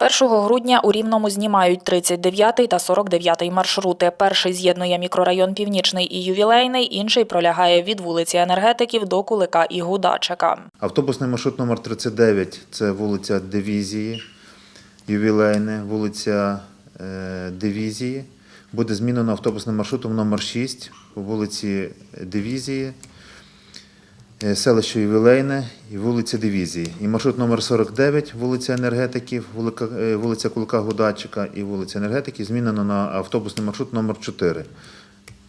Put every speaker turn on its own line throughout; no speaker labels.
З 1 грудня у Рівному знімають 39 та 49 маршрути. Перший з'єднує мікрорайон Північний і Ювілейний, інший пролягає від вулиці Енергетиків до Кулика і Гудачика.
Автобусний маршрут номер 39 це вулиця Дивізії, ювілейне, вулиця е, Дивізії. Буде змінено автобусним маршрутом номер 6 по вулиці Дивізії, селище Ювілейне і вулиця Дивізії. І маршрут номер 49, вулиця Енергетиків, е, вулиця Кулика Гудачика і вулиця Енергетиків змінено на автобусний маршрут номер 4.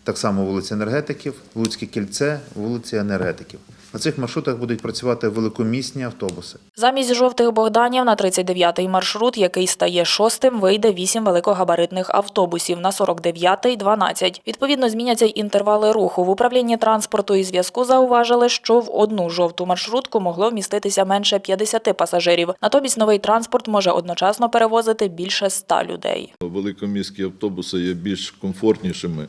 Так само вулиця Енергетиків, Луцьке кільце, вулиця Енергетиків. На цих маршрутах будуть працювати великомісні автобуси.
Замість жовтих Богданів на 39-й маршрут, який стає шостим, вийде 8 великогабаритних автобусів, на 49-й – 12. Відповідно, зміняться й інтервали руху. В управлінні транспорту і зв'язку зауважили, що в одну жовту маршрутку могло вміститися менше 50 пасажирів. Натомість новий транспорт може одночасно перевозити більше 100 людей.
Великоміські автобуси є більш комфортнішими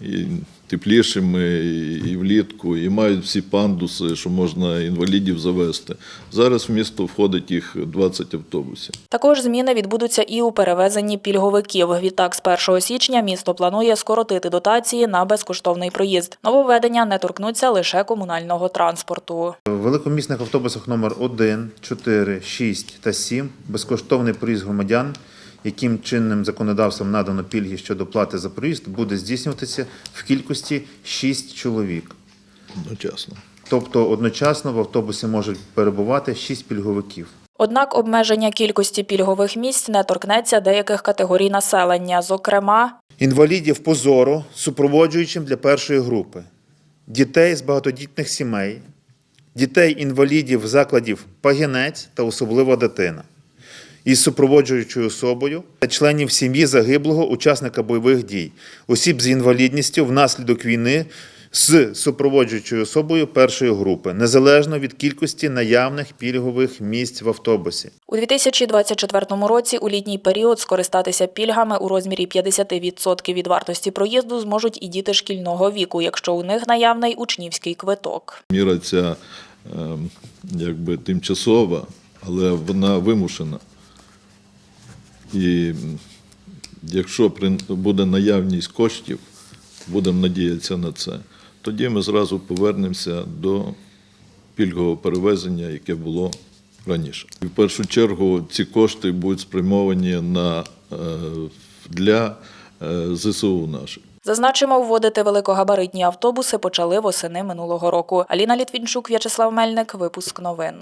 і теплішими і і влітку, і мають всі пандуси, що можна інвалідів завести. Зараз в місто входить їх 20 автобусів.
Також зміни відбудуться і у перевезенні пільговиків. Відтак, з 1 січня місто планує скоротити дотації на безкоштовний проїзд. Нововведення не торкнуться лише комунального транспорту.
В великомісних автобусах номер 1, 4, 6 та 7 безкоштовний проїзд громадян, яким чинним законодавством надано пільги щодо плати за проїзд, буде здійснюватися в кількості 6 чоловік.
Одночасно.
Тобто одночасно в автобусі можуть перебувати 6 пільговиків.
Однак обмеження кількості пільгових місць не торкнеться деяких категорій населення, зокрема,
Інвалідів по зору супроводжуючим для першої групи, дітей з багатодітних сімей, дітей-інвалідів закладів пагінець та особлива дитина із супроводжуючою особою та членів сім'ї загиблого учасника бойових дій, осіб з інвалідністю внаслідок війни з супроводжуючою особою першої групи, незалежно від кількості наявних пільгових місць в автобусі.
у 2024 році у літній період скористатися пільгами у розмірі 50% від вартості проїзду зможуть і діти шкільного віку, якщо у них наявний учнівський квиток.
Міра ця ем, якби тимчасова, але вона вимушена. І якщо буде наявність коштів, будемо надіятися на це, тоді ми зразу повернемося до пільгового перевезення, яке було раніше. І в першу чергу ці кошти будуть спрямовані на, е, для е, ЗСУ наших.
Зазначимо, вводити великогабаритні автобуси почали восени минулого року. Аліна Літвінчук, В'ячеслав Мельник, випуск новин.